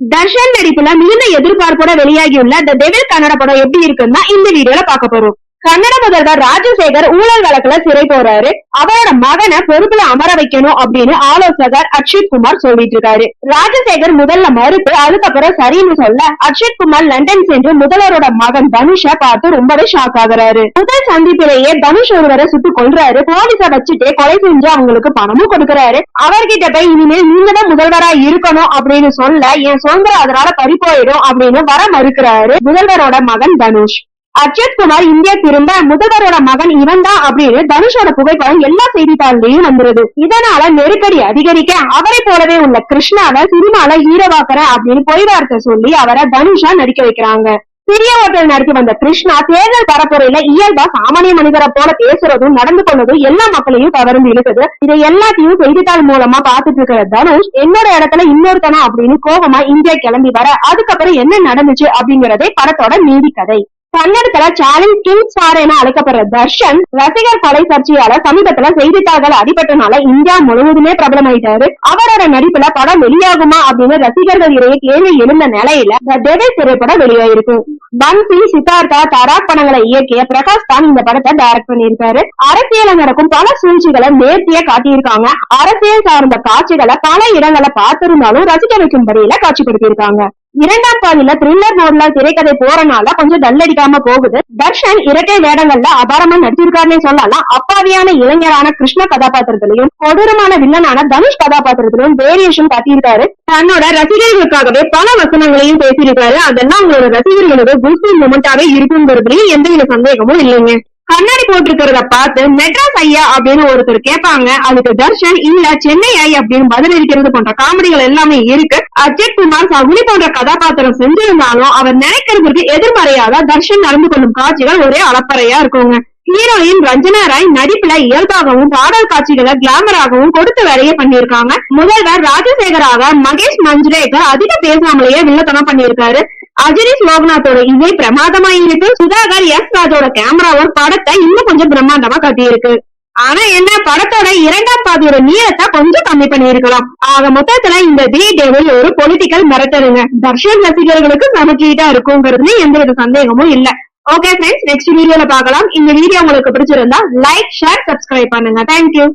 தர்ஷன் நடிப்புல மிகுந்த எதிர்பார்ப்போட வெளியாகியுள்ள த டெவில் கன்னட படம் எப்படி இருக்குன்னா இந்த வீடியோல பார்க்க போறோம். கன்னட முதல்வர் ராஜசேகர் ஊழல் வழக்குல சிறை போறாரு. அவரோட மகனை பொறுப்புல அமர வைக்கணும் அப்படின்னு ஆலோசகர் அக்ஷித் குமார் சொல்லிட்டு இருக்காரு ராஜசேகர் முதல்ல மறுத்து அதுக்கப்புறம் சரின்னு சொல்ல அக்ஷித் குமார் லண்டன் சென்று முதல்வரோட மகன் தனுஷ பார்த்து ரொம்பவே ஷாக் ஆகுறாரு. முதல் சந்திப்பிலேயே தனுஷ் ஒருவரை சுட்டு கொல்றாரு. போலீஸ வச்சுட்டு கொலை செஞ்சு அவங்களுக்கு பணமும் கொடுக்கறாரு. அவர்கிட்ட போய் இனிமேல் நீங்க தான் முதல்வரா இருக்கணும் அப்படின்னு சொல்ல என் சுதந்திரம் அதனால பறி போயிடும் அப்படின்னு வர மறுக்கிறாரு முதல்வரோட மகன் தனுஷ். அக்ஷத் குமார் இந்தியா திரும்ப முதல்வரோட மகன் இவன் தான் அப்படின்னு தனுஷோட புகைப்படம் எல்லா செய்தித்தாள்லயும் வந்துருது. இதனால நெருக்கடி அதிகரிக்க அவரை போலவே உள்ள கிருஷ்ணாவை சினிமால ஹீரோவாக்குறேன் அப்படின்னு பொய் வார்த்தை சொல்லி அவரை தனுஷா நடிக்க வைக்கிறாங்க. சிறிய ஓட்டல் நடத்தி வந்த கிருஷ்ணா தேர்தல் பரப்புரையில இயல்பா சாமானிய மனிதரை போல பேசுறதும் நடந்து கொண்டதும் எல்லா மக்களையும் கவர்ந்து இழுக்குது. இதை எல்லாத்தையும் செய்தித்தாள் மூலமா பாத்துட்டு இருக்கிற தனுஷ் என்னோட இடத்துல இன்னொருத்தனா? அப்படின்னு கோபமா இந்தியா கிளம்பி வர அதுக்கப்புறம் என்ன நடந்துச்சு அப்படிங்கறதே படத்தோட நீதி கதை கன்னடத்துல சேலஞ்ச் கிங் ஸ்டார் என அழைக்கப்படுற தர்ஷன் ரசிகர் கொலை சர்ச்சையால சமீபத்துல செய்தித்தாள்கள் அடிபட்டனால இந்தியா முழுவதுமே பிரபலமாயிட்டாரு. அவரோட நடிப்புல படம் வெளியாகுமா அப்படின்னு ரசிகர்கள் இடையே கேள்வி எழுந்த நிலையில த டெவில் திரைப்படம் வெளியாயிருக்கு பன்சி சித்தார்த்தா தராக் படங்களை இயக்கிய பிரகாஷ் தான் இந்த படத்தை டைரக்ட் பண்ணியிருக்காரு. அரசியல நடக்கும் பல சூழ்ச்சிகளை நேர்த்தியா காட்டியிருக்காங்க. அரசியல் சார்ந்த காட்சிகளை பல இடங்களை பார்த்திருந்தாலும் ரசிக்க வைக்கும் வைக்கும்படியில காட்சிப்படுத்தியிருக்காங்க. இரண்டாம் பாதியில த்ரில்லர் மோட்ல திரைக்கதை போறனால கொஞ்சம் டல் அடிக்காம போகுது. தர்ஷன் இரட்டை வேடங்கள்ல அபாரமா நடிச்சிருக்காருன்னு சொல்லலாம். அப்பாவியான இளைஞரான கிருஷ்ண கதாபாத்திரத்திலையும் கொடூரமான வில்லனான தனுஷ் கதாபாத்திரத்திலையும் வேரியேஷன் காட்டியிருக்காரு. தன்னோட ரசிகர்களுக்காகவே பல வசனங்களையும் பேசியிருக்காரு. அதெல்லாம் உங்களோட ரசிகர்களோட குல்பி மொமெண்டாவே இருக்குங்கிறதுலயும் எந்தவித சந்தேகமும் இல்லைங்க. கண்ணாடி போட்டிருக்கிறத பார்த்து மெட்ராஸ் ஐயா அப்படின்னு ஒருத்தர் கேட்பாங்க. அதுக்கு தர்ஷன் இல்ல சென்னை ஐ அப்படின்னு பதில் இருக்கிறது போன்ற காமெடிகள் எல்லாமே இருக்கு. அஜித் குமார் சகுனி போன்ற கதாபாத்திரம் செஞ்சிருந்தாலும் அவர் நினைக்கிறதுக்கு எதிர்மறையாக தர்ஷன் நடந்து கொள்ளும் காட்சிகள் ஒரே அளப்பறையா இருக்குங்க. ஹீரோயின் ரஞ்சனா ராய் நடிப்புல இயல்பாகவும் பாடல் காட்சிகளை கிளாமராகவும் கொடுத்து வேலையை பண்ணியிருக்காங்க. முதல்வர் ராஜசேகராக மகேஷ் மஞ்சுரேகர் அதிக பேசாமலேயே வில்லத்தனம் பண்ணிருக்காரு அஜினிஸ் லோகநாத்தோட இசை பிரமாதமா இருக்கு சுதாகர் எஸ் ராஜோட கேமரா ஒர்க் படத்தை இன்னும் கொஞ்சம் பிரம்மாண்டமா கட்டியிருக்கு. ஆனா என்ன படத்தோட இரண்டாம் பாதியோட நீளத்தை கொஞ்சம் கம்மி பண்ணிருக்கலாம் ஆக மொத்தத்துல இந்த தி டெவில் ஒரு பொலிட்டிக்கல் மிரட்டலுங்க. தர்ஷன் ரசிகர்களுக்கு சமச்சீட்டா இருக்குங்கிறதுல எந்த வித சந்தேகமும் இல்ல. ஓகே ஃப்ரெண்ட்ஸ் நெக்ஸ்ட் வீடியோல பார்க்கலாம். இந்த வீடியோ உங்களுக்கு பிடிச்சிருந்தா லைக் ஷேர் சப்ஸ்கிரைப் பண்ணுங்க. Thank you